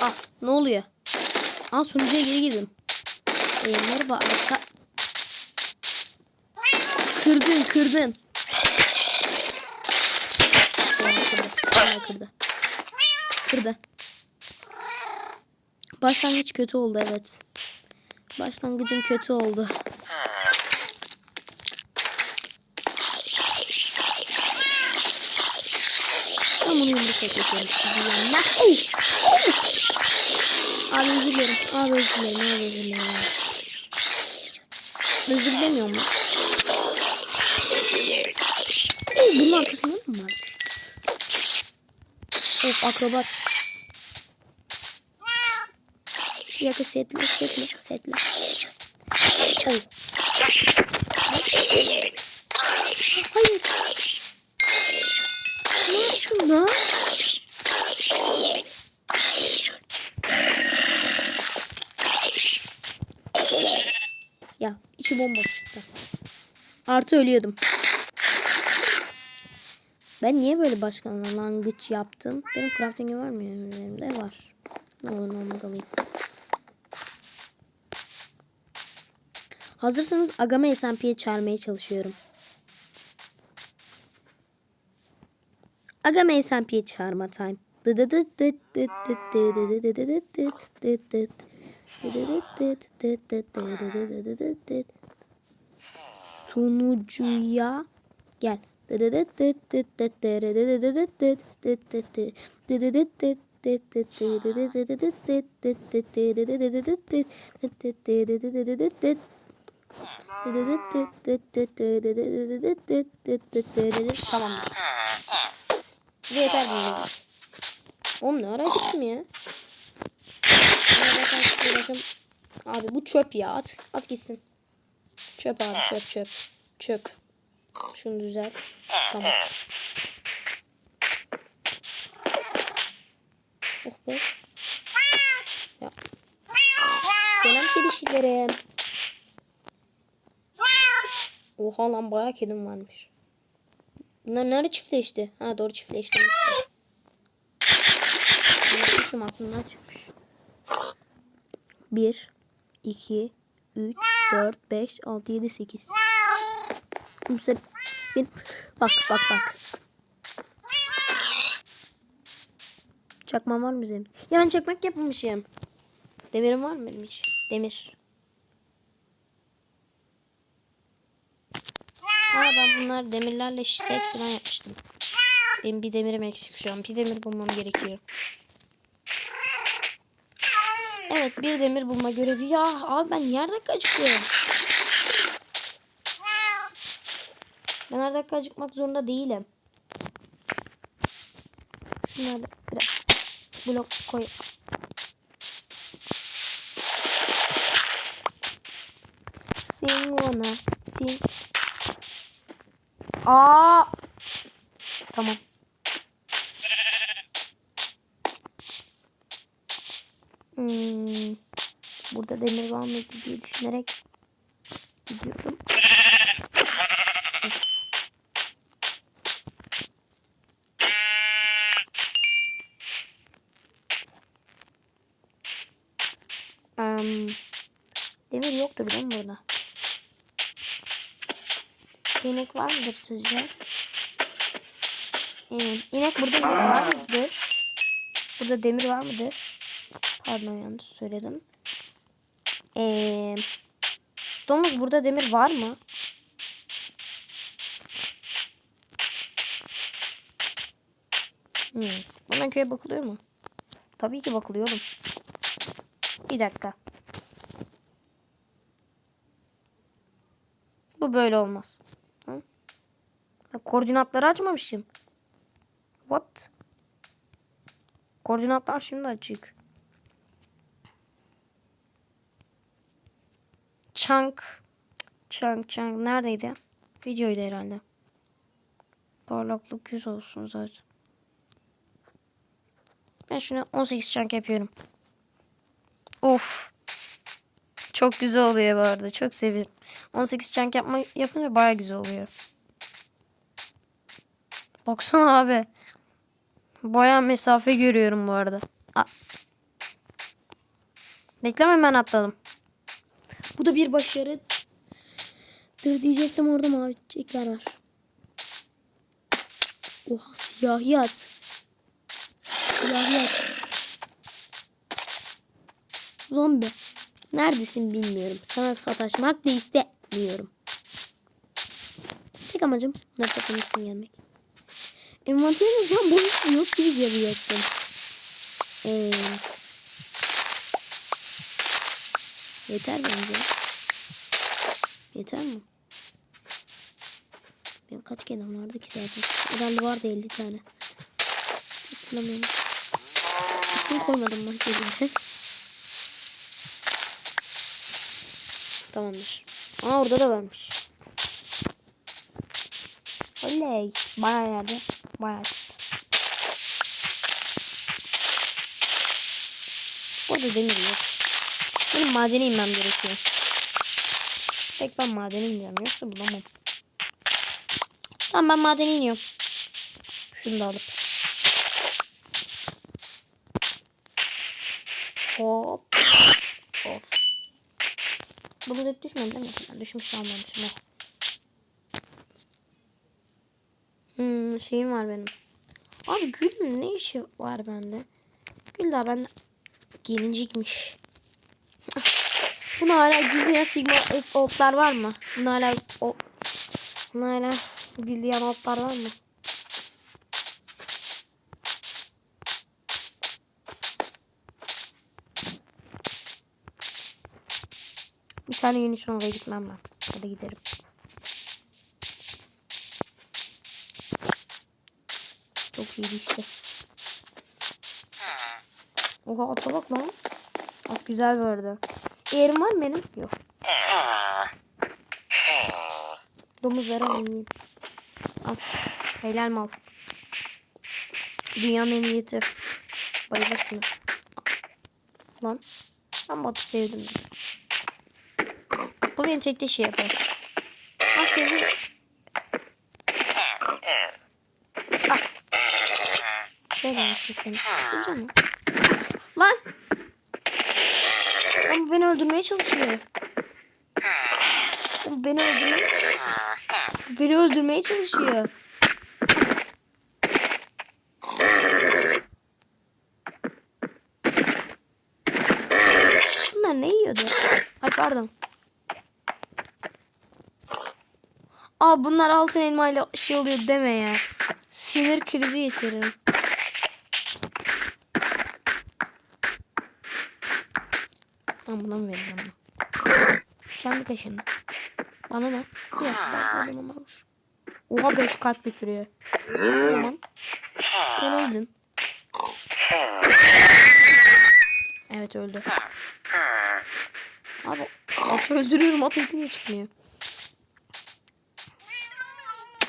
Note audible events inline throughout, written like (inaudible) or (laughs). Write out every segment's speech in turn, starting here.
Aa ne oluyor? Aa sunucuya geri girdim. Ee, merhaba arka. Kırdın kırdın. Kırdı. Kırdı. Kırdı. Başlangıç kötü oldu evet. Başlangıcım kötü oldu. Ben bunu yumruk yapıyorum. Abi özür dilerim. Abi özür dilerim. Abi özür dilerim. Özür dilemiyorum mu? Bunun arkasında mı var? Of akrobat. Bir dakika setle setle setle. Oh. Hayır. Ne yaptın lan? İçi bomba çıktı. Artı ölüyordum. Ben niye böyle başkanlangıç yaptım? Benim crafting'im var mı elimde? Var. Ne olur ne olmaz alayım. Hazırsanız Agame SMP'ye çağırmaya çalışıyorum. Agame SMP'ye çağırma time. Sunucuya gel. Tamam. Size yeter bu. Oğlum ne ara çıktım ya? Abi bu çöp ya at. At gitsin. Çöp abi çöp çöp. Çöp. Şunu düzelt. Tamam. Oh be. Ya. Selam kedişilerim. Oha lan bayağı kedim varmış. Bunlar nerede çiftleşti? Ha doğru çiftleştirmişler. Unutmuşum aklımdan çıkmış. 1 2 3 4 5 6 7 8 Kimse bin. Bak bak bak. Çakmam var mı benim? Ya ben çakmak yapmamışım. Demirim var mı hiç? Demir. Aa ben bunlar demirlerle set falan yapmıştım. Benim bir demirim eksik şu an. Bir demir bulmam gerekiyor. Evet bir demir bulma görevi. Ya abi ben yer dakika acıkıyorum. Ben her dakika acıkmak zorunda değilim. Şunları biraz blok koy. Sing ona. Sing. Aa. Tamam. Hmm. Demir var mı diye düşünerek gidiyordum. Um, demir yoktur değil mi burada? İnek var mıdır sizce? Evet. İnek burada inek var mıdır? Burada demir var mıdır? Pardon yanlış söyledim. Ee, domuz burada demir var mı? Hmm. Bundan köye bakılıyor mu? Tabii ki bakılıyor oğlum. Bir dakika. Bu böyle olmaz. Hı? Koordinatları açmamışım. What? Koordinatlar şimdi açık. Chunk. Chunk chunk. Neredeydi? Videoydu herhalde. Parlaklık 100 olsun zaten. Ben şunu 18 chunk yapıyorum. Of. Çok güzel oluyor bu arada. Çok seviyorum. 18 chunk yapma, yapınca baya güzel oluyor. Baksana abi. Baya mesafe görüyorum bu arada. Aa. Bekleme ben atladım. Bu da bir başarı. Dır diyecektim orada mavi çiçekler var. Oha siyahiyat. Siyahiyat. Zombi. Neredesin bilmiyorum. Sana sataşmak da istemiyorum. Tek amacım nefret için gelmek. Envanterimde ben boş yok gibi geliyorsun. Ee, yeter bence. Yeter mi? Benim kaç kedem vardı ki zaten? Herhalde vardı 50 tane. Hatırlamıyorum. İsim koymadım ben kedime. (laughs) Tamamdır. Aa orada da varmış. Oley. Bayağı yerde. Bayağı. Burada demir yok. Benim madene inmem gerekiyor. Tek ben madene ineceğim. Yoksa bulamam. Tamam ben madene iniyorum. Şunu da alıp. Hop. Of. Bu et düşmedi değil mi? Ben düşmüş almamışım. Oh. Hmm, şeyim var benim. Abi gülün ne işi var bende? Gül daha bende gelincikmiş. Buna hala gül diyen Sigma S oplar var mı? Buna hala o Buna hala gül diyen oplar var mı? Bir tane oraya gitmem ben. Hadi giderim. Çok iyiydi işte. Oha ata bak lan. At güzel bu arada. Yerim var mı benim? Yok. Domuzları alayım. Al. Helal mal. Dünyanın en iyisi. Bayılırsınız. Lan. Ben atı sevdim. Bu beni tek de şey yapıyor. Ha sevdim. Şöyle yapayım. Seveceğim ya. Lan. Lan bu beni öldürmeye çalışıyor. Bu beni öldürmeye... Beni öldürmeye çalışıyor. Bunlar ne yiyordu? Ay pardon. Aa bunlar altın elmayla şey oluyor deme ya. Sinir krizi geçiririm. Ben buna mı vereceğim bunu? Kendi kaşını. Bana ne? Yok ben olmuş. Oha 5 kalp götürüyor. Tamam. Sen öldün. Evet öldü. Abi at öldürüyorum at niye çıkmıyor?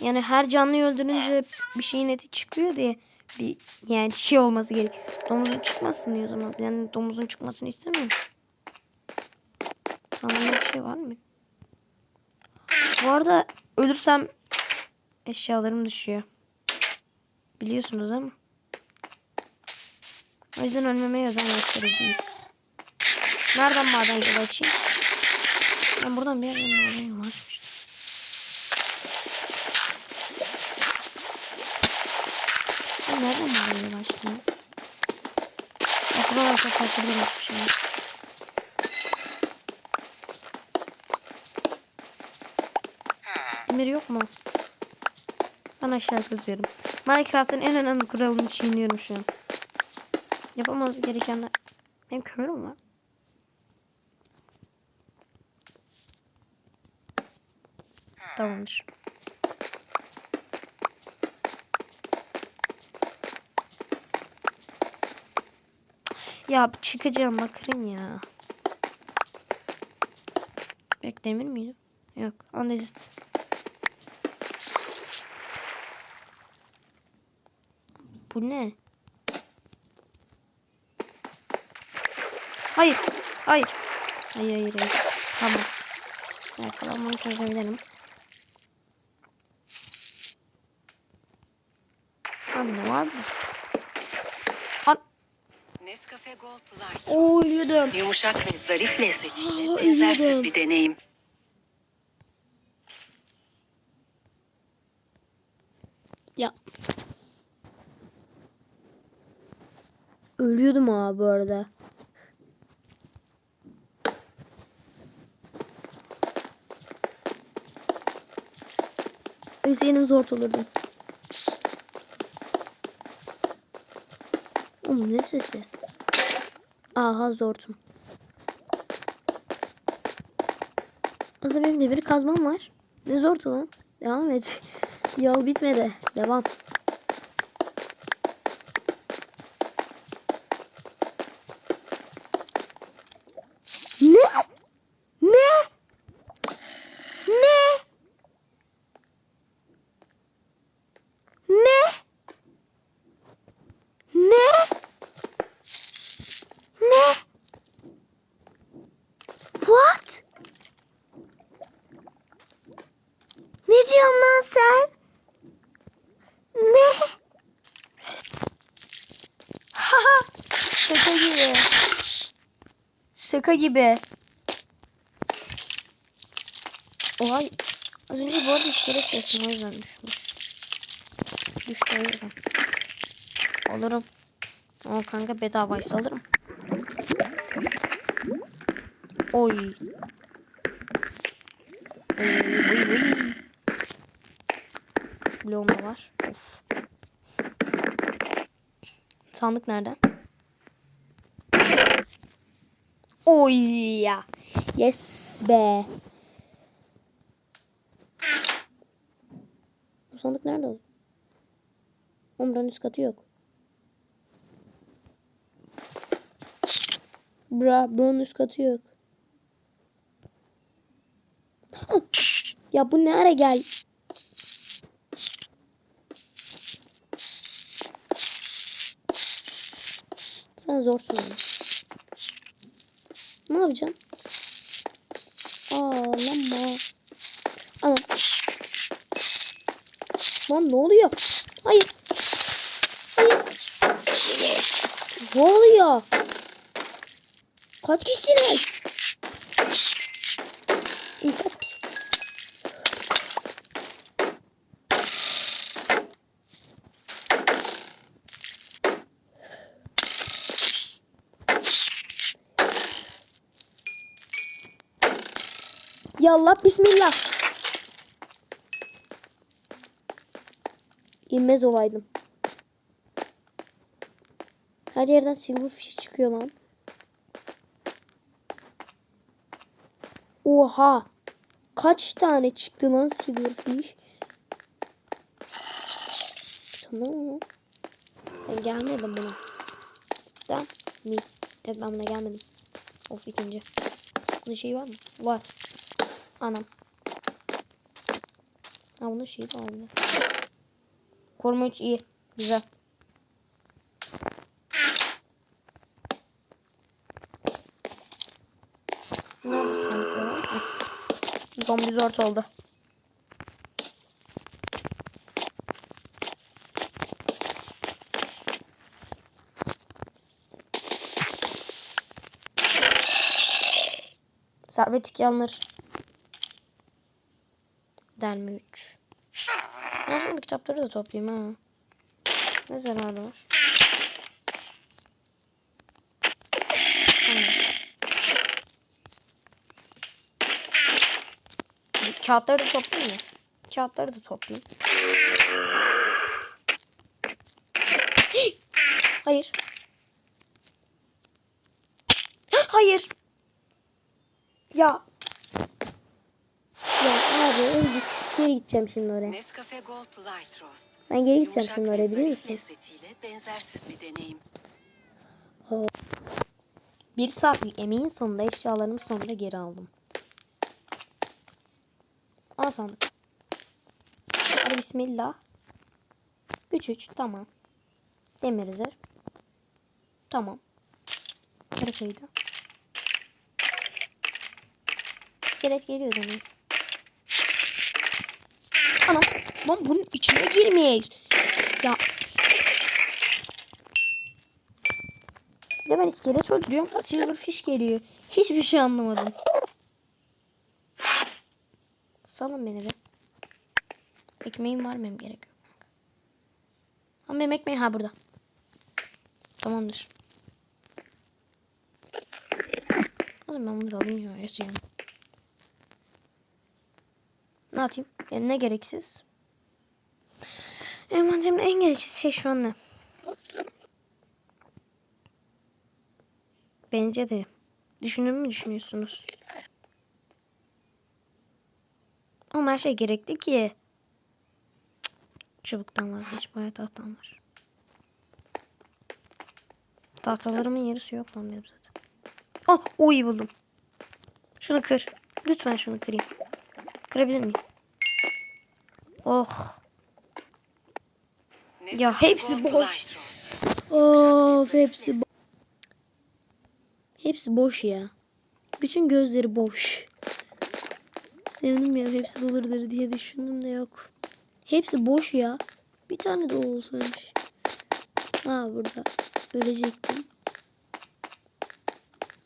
Yani her canlıyı öldürünce bir şeyin eti çıkıyor diye bir yani şey olması gerek. Domuzun çıkmasın diye o zaman. Yani domuzun çıkmasını istemiyorum. Sana bir şey var mı? Bu arada ölürsem eşyalarım düşüyor. Biliyorsunuz ama. O yüzden ölmemeye özen göstereceğiz. Nereden maden yolu açayım? Ben buradan bir yerden maden yolu açmıştım. Ben nereden maden yolu açtım? Bak çok farklı bir. Demir yok mu? Ben aşağı kızıyorum. Minecraft'ın en önemli kuralını çiğniyorum şu an. Yapamamız gerekenler... Benim kömürüm var. Tamamdır. Ya çıkacağım bakırın ya. Bek demir miydi? Yok. Andezit. Bu ne? Hayır. Hayır. Hayır hayır hayır. Tamam. Bunu çözebilirim. Abi ne var mı? Nescafe Gold Light. Oo. Yumuşak ve zarif lezzetiyle benzersiz bir deneyim. Ya. Ölüyordum abi bu arada. Ölseydim zor olurdum. Oğlum ne sesi? Aha zortum. Aslında benim de bir kazmam var. Ne zortu lan? Devam et. (laughs) Yol bitmedi. Devam. Ne? Ne? Ne? Ne? Ne? Ne? What? Ne diyorsun lan sen? Ne? Şaka gibi. Şaka gibi. Oha. Az önce bu arada iskelet kestim o yüzden düşmüş. Düştü o yüzden. Alırım. Ama kanka bedavaysa alırım. Oy. Oy oy oy. Bloğum da var. Of. Sandık nerede? Oy ya. Yes be. Bu sandık nerede oldu? Buranın üst katı yok. Bra, buranın üst katı yok. Ya bu ne ara gel? Sen zorsun ama. Ne yapacaksın? Ağlama. Ana. Lan ne oluyor? Hayır. Hayır. Ne oluyor? Kaç kişisiniz? Yallah bismillah. İnmez olaydım. Her yerden silverfish çıkıyor lan. Oha. Kaç tane çıktı lan silverfish? Tamam. Ben gelmedim buna. Mi? Tabii ben buna gelmedim. Of ikinci. Bunun şeyi var mı? Var. Anam. Ha bunun şeyi de bunda. Koruma 3 iyi. Güzel. Zombi zort oldu. Servet 2 alınır. Delme 3. Aslında bu kitapları da toplayayım ha. Ne zararı var? Tamam. Kağıtları da toplayayım mı? Kağıtları da toplayayım. Hayır. Hayır. Ya. Ya abi öldük. Geri gideceğim şimdi oraya. Nescafe Gold Light Roast. Ben geri gideceğim Yumuşak şimdi oraya biliyor musun? lezzetiyle benzersiz bir deneyim. Bir saatlik emeğin sonunda eşyalarımı sonunda geri aldım. Al sandık. Hadi bismillah. 3-3 tamam. Demir rezerv. Tamam. Haritaydı. İskelet geliyor deniz. Anam. Lan bunun içine girmeyiz. Ya. Bir de ben iskelet öldürüyorum. Silverfish geliyor. Hiçbir şey anlamadım. Salın beni be. Ekmeğim var mı gerek yok. Ama benim ekmeğim ha burada. Tamamdır. Nasıl ben bunları alayım ya yaşayalım. Ne atayım? Yani ne gereksiz? Envanterimde en gereksiz şey şu an ne? Bence de. Düşünür mü düşünüyorsunuz? Ama her şey gerekli ki. Çubuktan vazgeç. Bayağı tahtam var. Tahtalarımın yarısı yok lan benim zaten. Oh, iyi buldum. Şunu kır. Lütfen şunu kırayım. Kırabilir miyim? Oh. Ya hepsi boş. Of hepsi bo- Hepsi boş ya. Bütün gözleri boş. Sevdim ya hepsi doludur diye düşündüm de yok. Hepsi boş ya. Bir tane de olsaymış. Ha burada. Ölecektim.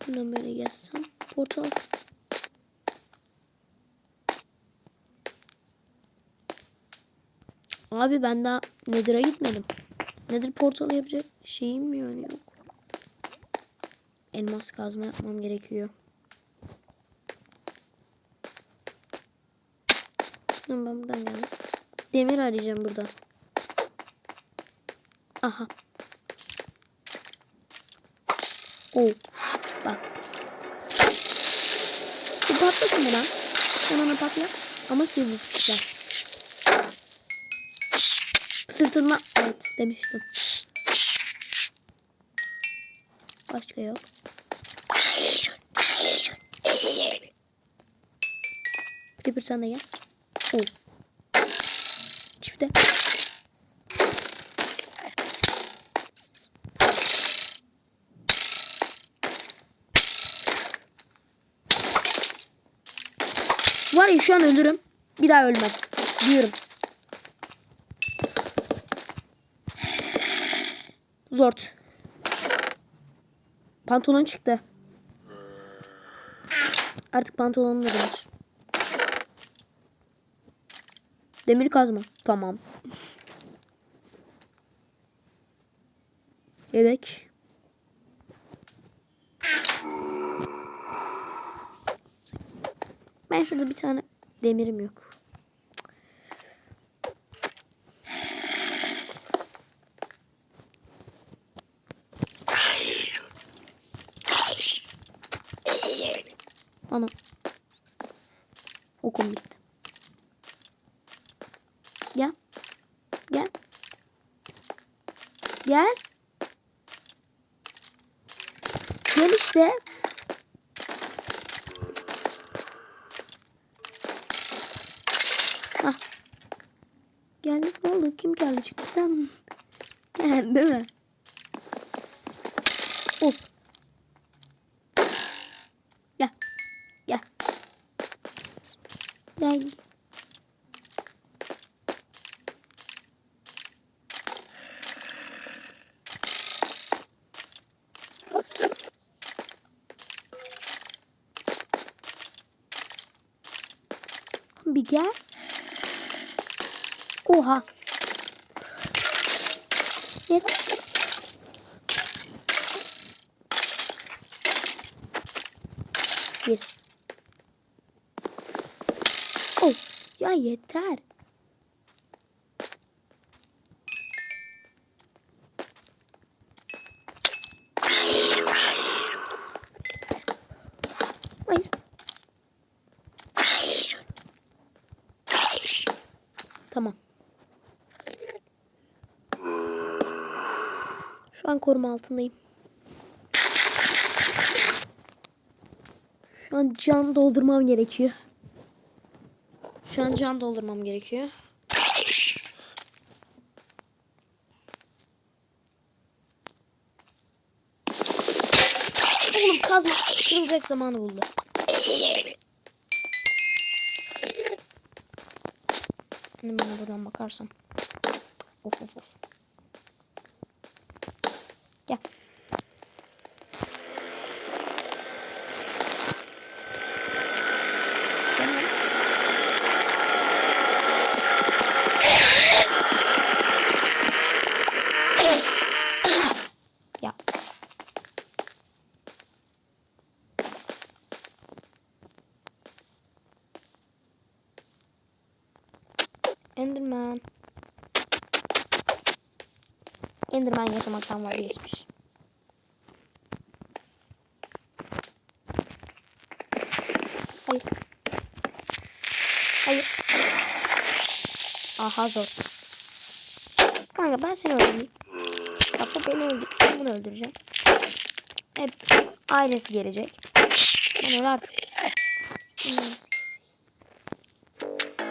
Buradan böyle gelsem. Portal. Abi ben daha Nether'a gitmedim. Nether portalı yapacak şeyim mi yani yok. Elmas kazma yapmam gerekiyor. Ben buradan geldim. Demir arayacağım burada. Aha. Oo. Bak. Bu patlasın buna. Sen ona patla. Ama silver fişler. Sırtına evet demiştim. Başka yok. Creeper sen de gel. Oo. Çifte. Var ya şu an ölürüm. Bir daha ölmem. Diyorum. Zort. Pantolon çıktı. Artık pantolonum da demir. Demir kazma. Tamam. Yedek. Ben şurada bir tane demirim yok. Ana. Okum bitti. Gel. Gel. Gel. Gel işte. Hah. Geldik ne oldu? Kim geldi çıktı sen? (laughs) Gel değil mi? Of. Gel. Gel. Gel. Gel. Oha. Yeter. Yes. Oh, ya yeter. Hayır. Tamam. Şu an koruma altındayım. Şu an can doldurmam gerekiyor. Şu an can doldurmam gerekiyor. Oğlum kazma kırılacak zamanı buldu. Şimdi bana buradan bakarsam. Of of of. Gel. Enderman. Enderman yaşamaktan vazgeçmiş. Hayır. Hayır. Aha zor. Kanka ben seni öldüreyim. Bak bu beni öldür. Bunu öldüreceğim. Hep ailesi gelecek. Ben öyle artık.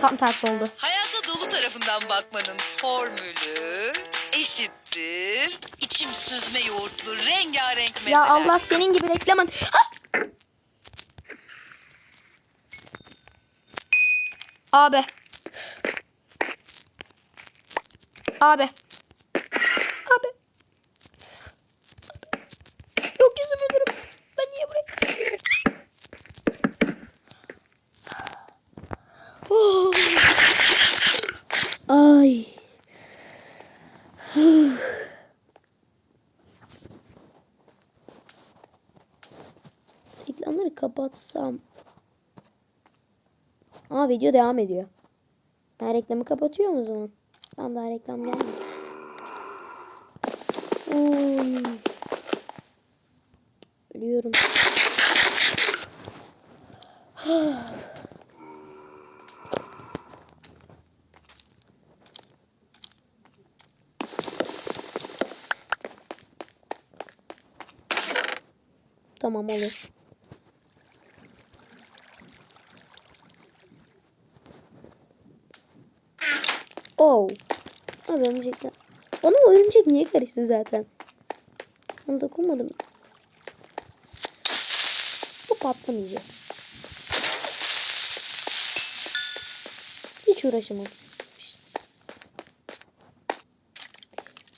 Tam tersi oldu. Hayata dolu tarafından bakmanın formülü eşittir. İçim süzme yoğurtlu rengarenk mezeler. Ya Allah senin gibi reklam at-. Abi. Abi. Yok yüzüm ölürüm. Ben niye buraya? Oh. Ay. Reklamları kapatsam. Aa video devam ediyor. Ben reklamı kapatıyorum o zaman. Tamam daha reklam gelmedi. Oy. Ölüyorum. (sighs) tamam olur. Oh. Abi örümcekler. Bana o örümcek niye karıştı zaten? Ben dokunmadım. Bu patlamayacak. Hiç istememiştim.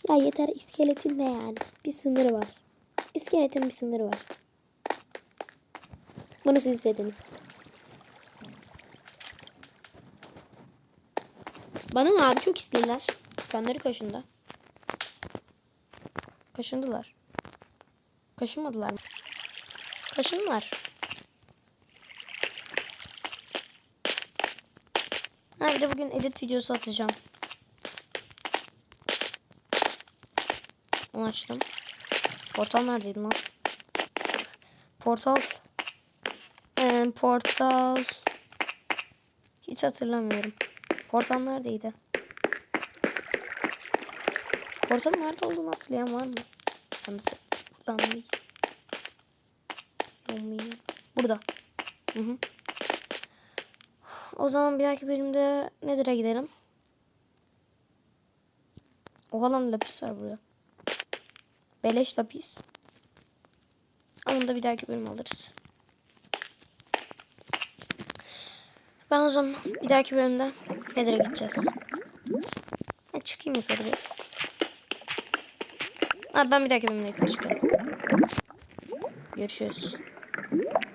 Ya yeter iskeletin ne yani? Bir sınırı var. İskeletin bir sınırı var. Bunu siz istediniz. Bana abi çok istediler. Kendileri kaşındı. Kaşındılar. Kaşınmadılar mı? Kaşındılar. Ha bir de bugün edit videosu atacağım. Onu açtım. Portal neredeydi lan? Portal. Ee, portal. Hiç hatırlamıyorum. Portal neredeydi? Portalın nerede olduğunu hatırlayan var mı? Ben de buradan. Olmayayım. Burada. Hı hı. O zaman bir dahaki bölümde Nether'a gidelim. Oha lan lapis var burada. Beleş lapis. Onu da bir dahaki bölüm alırız. Ben o zaman bir dahaki bölümde Nether'a gideceğiz. Ha, çıkayım yukarı bir. Ha, ben bir dahaki bölümde çıkarım. Görüşürüz.